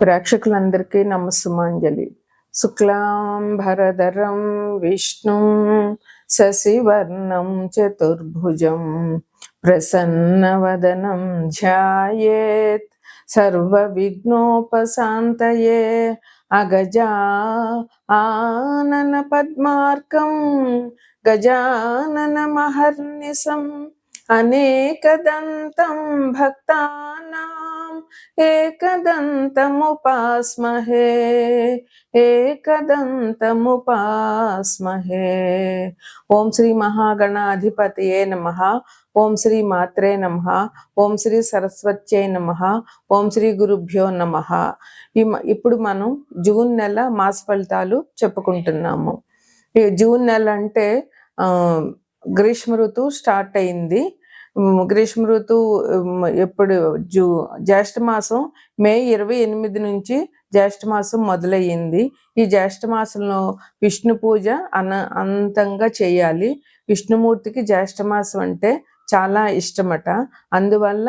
ప్రేక్షకులందరికీ నమస్సుమాంజలి శుక్లాంబరధరం విష్ణుం శశివర్ణం చతుర్భుజం ప్రసన్నవదనం ధ్యాయేత్ సర్వవిఘ్నోపశాంతయే అగజా ఆనన పద్మార్కం గజానన మహర్నిశం అనేకదంతం భక్తానాం ఏకదంతముపాస్మహే ఏకదంతముపాస్మహే. ఓం శ్రీ మహాగణాధిపతయే నమ. ఓం శ్రీ మాత్రే నమ. ఓం శ్రీ సరస్వత్యై నమ. ఓం శ్రీ గురుభ్యో నమ. ఇప్పుడు మనం జూన్ నెల మాస ఫలితాలు చెప్పుకుంటున్నాము. జూన్ నెల అంటే ఆ, గ్రీష్మ ఋతువు స్టార్ట్ అయింది. గ్రీష్మ ఋతువు ఎప్పుడు? జూ జ్యేష్ఠ మాసం మే ఇరవై ఎనిమిది నుంచి జ్యేష్ఠ మాసం మొదలయ్యింది. ఈ జ్యేష్ఠ మాసంలో విష్ణు పూజ అన అంతంగా చేయాలి. విష్ణుమూర్తికి జ్యేష్ఠ మాసం అంటే చాలా ఇష్టమట. అందువల్ల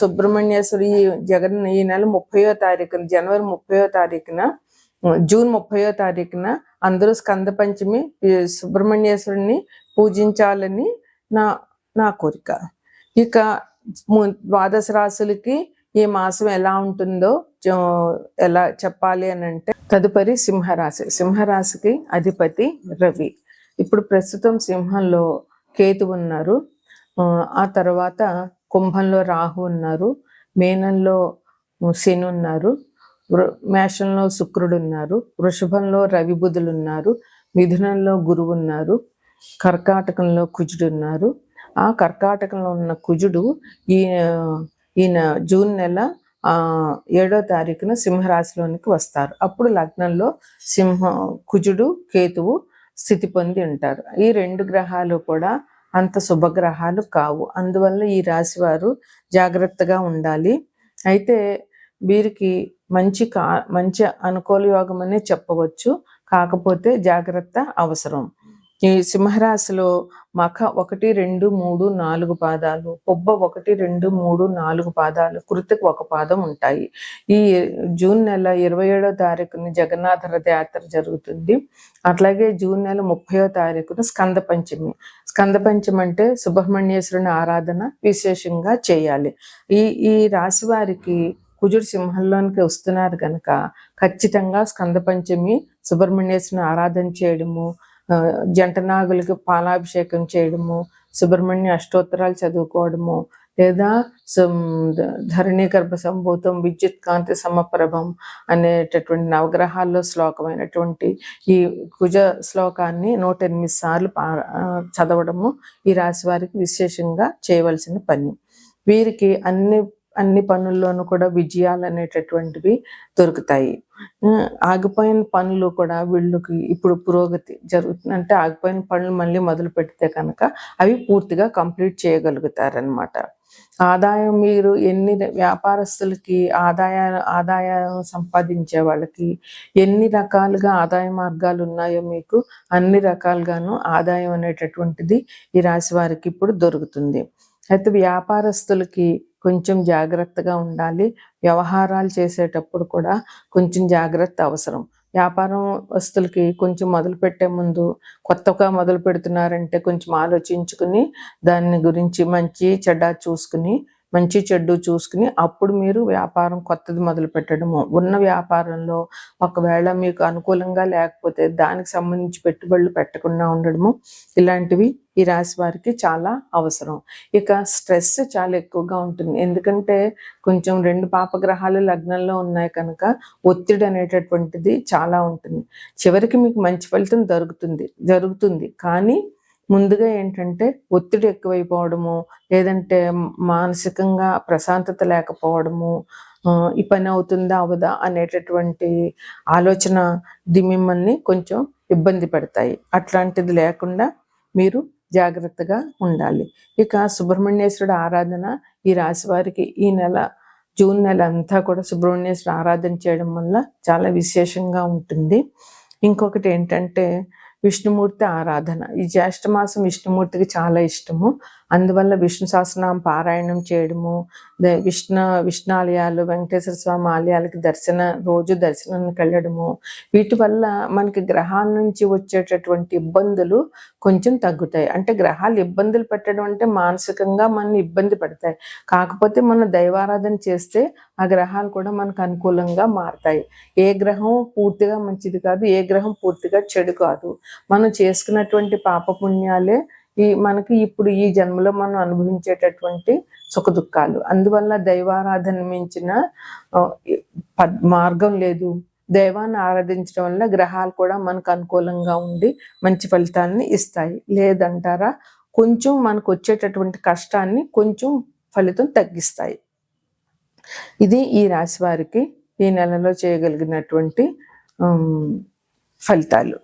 సుబ్రహ్మణ్యేశ్వరి జగన్ ఈ నెల ముప్పయో తారీఖున జనవరి ముప్పయో తారీఖున జూన్ ముప్పయో తారీఖున అందరూ స్కంద పంచమి సుబ్రహ్మణ్యేశ్వరుని పూజించాలని నా నా కోరిక. ఇక ద్వాదశ రాశులకి ఈ మాసం ఎలా ఉంటుందో ఎలా చెప్పాలి అని అంటే తదుపరి సింహరాశి. సింహరాశికి అధిపతి రవి. ఇప్పుడు ప్రస్తుతం సింహంలో కేతు ఉన్నారు. ఆ తర్వాత కుంభంలో రాహు ఉన్నారు మేనంలో శని ఉన్నారు వృ- మేషంలో శుక్రుడు ఉన్నారు వృషభంలో రవి బుధులు ఉన్నారు మిథునంలో గురువు ఉన్నారు కర్కాటకంలో కుజుడు ఉన్నారు. ఆ కర్కాటకంలో ఉన్న కుజుడు ఈ ఈయన జూన్ నెల ఏడో తారీఖున సింహరాశిలోనికి వస్తారు. అప్పుడు లగ్నంలో సింహ కుజుడు కేతువు స్థితి పొంది ఉంటారు. ఈ రెండు గ్రహాలు కూడా అంత శుభగ్రహాలు కావు. అందువల్ల ఈ రాశి వారు జాగ్రత్తగా ఉండాలి. అయితే వీరికి మంచి కా మంచి అనుకూల యోగం అనే చెప్పవచ్చు. కాకపోతే జాగ్రత్త అవసరం. ఈ సింహరాశిలో మఖ ఒకటి రెండు మూడు నాలుగు పాదాలు పొబ్బ ఒకటి రెండు మూడు నాలుగు పాదాలు కృతికి ఒక పాదం ఉంటాయి. ఈ జూన్ నెల ఇరవై ఏడో తారీఖున జగన్నాథ రథయాత్ర జరుగుతుంది. అట్లాగే జూన్ నెల ముప్పయో తారీఖున స్కంద పంచమి. స్కంద పంచమి అంటే సుబ్రహ్మణ్యేశ్వరుని ఆరాధన విశేషంగా చేయాలి. ఈ ఈ రాశి వారికి కుజుడు సింహంలోనికి వస్తున్నారు కనుక ఖచ్చితంగా స్కంద పంచమి సుబ్రహ్మణ్యేశ్వరుని ఆరాధన చేయడము జంట నాగులకి పాలాభిషేకం చేయడము సుబ్రహ్మణ్య అష్టోత్తరాలు చదువుకోవడము లేదా ధరణి గర్భ సంభూతం విద్యుత్ కాంతి సమప్రభం అనేటటువంటి నవగ్రహాల్లో శ్లోకమైనటువంటి ఈ కుజ శ్లోకాన్ని నూట ఎనిమిది సార్లు పా- చదవడము ఈ రాశి వారికి విశేషంగా చేయవలసిన పని. వీరికి అన్ని అన్ని పనుల్లోనూ కూడా విజయాలు అనేటటువంటివి దొరుకుతాయి ఆగిపోయిన పనులు కూడా వీళ్ళకి ఇప్పుడు పురోగతి జరుగుతుంది. అంటే ఆగిపోయిన పనులు మళ్ళీ మొదలు పెడితే కనుక అవి పూర్తిగా కంప్లీట్ చేయగలుగుతారనమాట ఆదాయం మీరు ఎన్ని వ్యాపారస్తులకి ఆదాయ ఆదాయం సంపాదించే వాళ్ళకి ఎన్ని రకాలుగా ఆదాయ మార్గాలు ఉన్నాయో మీకు అన్ని రకాలుగాను ఆదాయం అనేటటువంటిది ఈ రాశి వారికి ఇప్పుడు దొరుకుతుంది. అయితే వ్యాపారస్తులకి కొంచెం జాగ్రత్తగా ఉండాలి. వ్యవహారాలు చేసేటప్పుడు కూడా కొంచెం జాగ్రత్త అవసరం. వ్యాపారం వస్తువులకి కొంచెం మొదలు పెట్టే ముందు కొత్తగా మొదలు పెడుతున్నారంటే కొంచెం ఆలోచించుకుని దాని గురించి మంచి చెడ్డ చూసుకుని మంచి చెడ్డు చూసుకుని అప్పుడు మీరు వ్యాపారం కొత్తది మొదలు పెట్టడము ఉన్న వ్యాపారంలో ఒకవేళ మీకు అనుకూలంగా లేకపోతే దానికి సంబంధించి పెట్టుబడులు పెట్టకుండా ఉండడము ఇలాంటివి ఈ రాశి వారికి చాలా అవసరం. ఇక స్ట్రెస్ చాలా ఎక్కువగా ఉంటుంది. ఎందుకంటే కొంచెం రెండు పాపగ్రహాలు లగ్నంలో ఉన్నాయి కనుక ఒత్తిడి అనేటటువంటిది చాలా ఉంటుంది. చివరికి మీకు మంచి ఫలితం దొరుకుతుంది జరుగుతుంది. కానీ ముందుగా ఏంటంటే ఒత్తిడి ఎక్కువైపోవడము లేదంటే మానసికంగా ప్రశాంతత లేకపోవడము ఈ పని అవుతుందా అవదా అనేటటువంటి ఆలోచన మిమ్మల్ని కొంచెం ఇబ్బంది పెడతాయి. అట్లాంటిది లేకుండా మీరు జాగ్రత్తగా ఉండాలి. ఇక సుబ్రహ్మణ్యేశ్వరుడు ఆరాధన ఈ రాశి వారికి ఈ నెల జూన్ నెల అంతా కూడా సుబ్రహ్మణ్యేశ్వరుడు ఆరాధన చేయడం వల్ల చాలా విశేషంగా ఉంటుంది. ఇంకొకటి ఏంటంటే విష్ణుమూర్తి ఆరాధన. ఈ జ్యేష్ఠమాసం విష్ణుమూర్తికి చాలా ఇష్టము. అందువల్ల విష్ణు సహస్రనామ పారాయణం చేయడము విష్ణు విష్ణాలయాలు వెంకటేశ్వర స్వామి ఆలయాలకి దర్శన రోజు దర్శనానికి వెళ్ళడము. వీటి వల్ల మనకి గ్రహాల నుంచి వచ్చేటటువంటి ఇబ్బందులు కొంచెం తగ్గుతాయి. అంటే గ్రహాలు ఇబ్బందులు పెట్టడం అంటే మానసికంగా మనం ఇబ్బంది పడతాయి. కాకపోతే మనం దైవారాధన చేస్తే ఆ గ్రహాలు కూడా మనకు అనుకూలంగా మారతాయి. ఏ గ్రహం పూర్తిగా మంచిది కాదు ఏ గ్రహం పూర్తిగా చెడు కాదు. మనం చేసుకున్నటువంటి పాపపుణ్యాలే ఈ మనకి ఇప్పుడు ఈ జన్మలో మనం అనుభవించేటటువంటి సుఖ దుఃఖాలు అందువల్ల దైవారాధన మించిన మార్గం లేదు. దైవాన్ని ఆరాధించడం వల్ల గ్రహాలు కూడా మనకు అనుకూలంగా ఉండి మంచి ఫలితాన్ని ఇస్తాయి. లేదంటారా? కొంచెం మనకు వచ్చేటటువంటి కష్టాన్ని కొంచెం ఫలితం తగ్గిస్తాయి. ఇది ఈ రాశి వారికి ఈ నెలలో చేయగలిగినటువంటి ఫలితాలు.